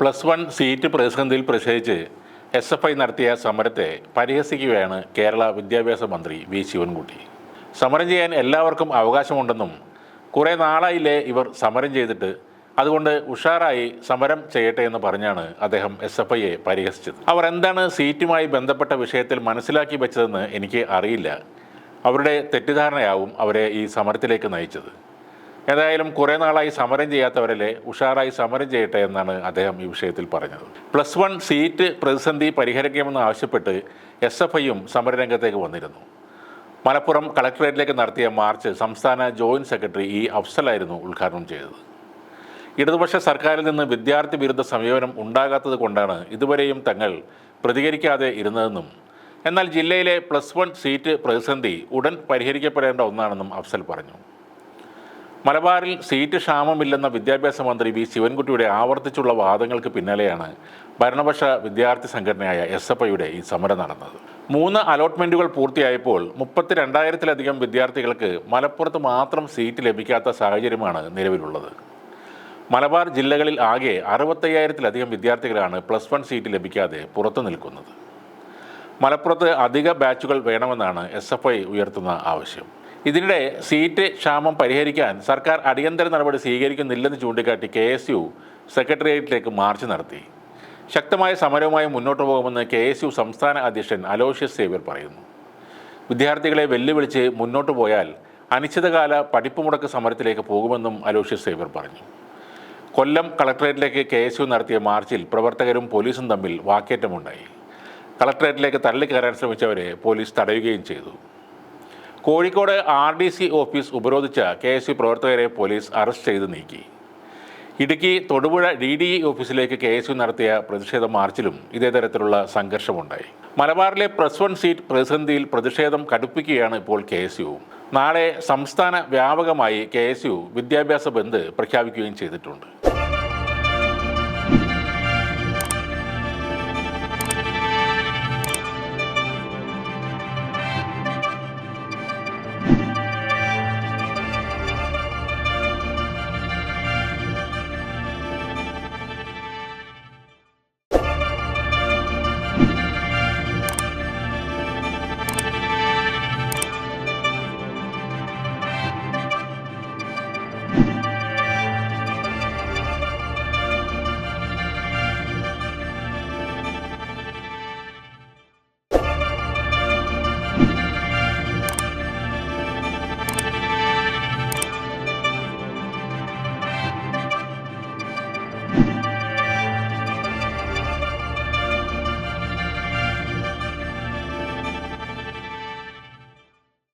Plus one seat പ്രതിസന്ധിയിൽ പ്രതിഷേധിച്ച് S F I നടത്തിയ സമരത്തെ പരിഹസിക്കുകയാണ് കേരള വിദ്യാഭ്യാസ മന്ത്രി വി ശിവൻകുട്ടി. സമരം ചെയ്യാൻ എല്ലാവർക്കും അവകാശമുണ്ടെന്നും കുറേ നാളായില്ലേ ഇവർ സമരം ചെയ്തിട്ട് അതുകൊണ്ട് ഉഷാറായി സമരം ചെയ്യട്ടെ എന്ന് പറഞ്ഞാണ് അദ്ദേഹം എസ് എഫ് ഐയെ പരിഹസിച്ചത്. അവർ എന്താണ് സീറ്റുമായി ബന്ധപ്പെട്ട വിഷയത്തിൽ മനസ്സിലാക്കി വെച്ചതെന്ന് എനിക്ക് അറിയില്ല. അവരുടെ തെറ്റിദ്ധാരണയാവും അവരെ ഈ സമരത്തിലേക്ക് നയിച്ചത്. ഏതായാലും കുറേ നാളായി സമരം ചെയ്യാത്തവരല്ലേ ഉഷാറായി സമരം ചെയ്യട്ടെ എന്നാണ് അദ്ദേഹം ഈ വിഷയത്തിൽ പറഞ്ഞത്. പ്ലസ് വൺ സീറ്റ് പ്രതിസന്ധി പരിഹരിക്കണമെന്ന് ആവശ്യപ്പെട്ട് എസ് എഫ് ഐയും സമരരംഗത്തേക്ക് വന്നിരുന്നു. മലപ്പുറം കളക്ടറേറ്റിലേക്ക് നടത്തിയ മാർച്ച് സംസ്ഥാന ജോയിന്റ് സെക്രട്ടറി ഇ അഫ്സലായിരുന്നു ഉദ്ഘാടനം ചെയ്തത്. ഇടതുപക്ഷ സർക്കാരിൽ നിന്ന് വിദ്യാർത്ഥി വിരുദ്ധ സമീപനം ഉണ്ടാകാത്തത് കൊണ്ടാണ് ഇതുവരെയും തങ്ങൾ പ്രതികരിക്കാതെ ഇരുന്നതെന്നും എന്നാൽ ജില്ലയിലെ പ്ലസ് വൺ സീറ്റ് പ്രതിസന്ധി ഉടൻ പരിഹരിക്കപ്പെടേണ്ട ഒന്നാണെന്നും അഫ്സൽ പറഞ്ഞു. മലബാറിൽ സീറ്റ് ക്ഷാമമില്ലെന്ന വിദ്യാഭ്യാസ മന്ത്രി വി ശിവൻകുട്ടിയുടെ ആവർത്തിച്ചുള്ള വാദങ്ങൾക്ക് പിന്നാലെയാണ് ഭരണപക്ഷ വിദ്യാർത്ഥി സംഘടനയായ എസ് എഫ് ഐയുടെ ഈ സമരം നടന്നത്. മൂന്ന് അലോട്ട്മെന്റുകൾ പൂർത്തിയായപ്പോൾ മുപ്പത്തി രണ്ടായിരത്തിലധികം വിദ്യാർത്ഥികൾക്ക് മലപ്പുറത്ത് മാത്രം സീറ്റ് ലഭിക്കാത്ത സാഹചര്യമാണ് നിലവിലുള്ളത്. മലബാർ ജില്ലകളിൽ ആകെ അറുപത്തയ്യായിരത്തിലധികം വിദ്യാർത്ഥികളാണ് പ്ലസ് വൺ സീറ്റ് ലഭിക്കാതെ പുറത്തു നിൽക്കുന്നത്. മലപ്പുറത്ത് അധിക ബാച്ചുകൾ വേണമെന്നാണ് എസ് ഉയർത്തുന്ന ആവശ്യം. ഇതിനിടെ സീറ്റ് ക്ഷാമം പരിഹരിക്കാൻ സർക്കാർ അടിയന്തര നടപടി സ്വീകരിക്കുന്നില്ലെന്ന് ചൂണ്ടിക്കാട്ടി കെ എസ് യു സെക്രട്ടേറിയറ്റിലേക്ക് മാർച്ച് നടത്തി. ശക്തമായ സമരവുമായി മുന്നോട്ട് പോകുമെന്ന് കെ എസ് യു സംസ്ഥാന അധ്യക്ഷൻ അലോഷ്യസ് സേവ്യർ പറയുന്നു. വിദ്യാർത്ഥികളെ വെല്ലുവിളിച്ച് മുന്നോട്ട് പോയാൽ അനിശ്ചിതകാല പഠിപ്പ് മുടക്ക് സമരത്തിലേക്ക് പോകുമെന്നും അലോഷ്യസ് സേവ്യർ പറഞ്ഞു. കൊല്ലം കളക്ടറേറ്റിലേക്ക് കെ എസ് യു നടത്തിയ മാർച്ചിൽ പ്രവർത്തകരും പോലീസും തമ്മിൽ വാക്കേറ്റമുണ്ടായി. കളക്ടറേറ്റിലേക്ക് തള്ളിക്കയറാൻ ശ്രമിച്ചവരെ പോലീസ് തടയുകയും ചെയ്തു. Kozhikode R D C office ഉപരോധിച്ച K S U പ്രവർത്തകരെ പോലീസ് അറസ്റ്റ് ചെയ്ത് നീക്കി. Idukki Thodupuzha D D E ഓഫീസിലേക്ക് കെ എസ് യു നടത്തിയ പ്രതിഷേധ മാർച്ചിലും ഇതേ തരത്തിലുള്ള സംഘർഷമുണ്ടായി. മലബാറിലെ പ്ലസ് വൺ സീറ്റ് പ്രതിസന്ധിയിൽ പ്രതിഷേധം കടുപ്പിക്കുകയാണ് ഇപ്പോൾ കെ എസ് യു. നാളെ സംസ്ഥാന വ്യാപകമായി കെ എസ് യു വിദ്യാഭ്യാസ ബന്ദ് പ്രഖ്യാപിക്കുകയും ചെയ്തിട്ടുണ്ട്.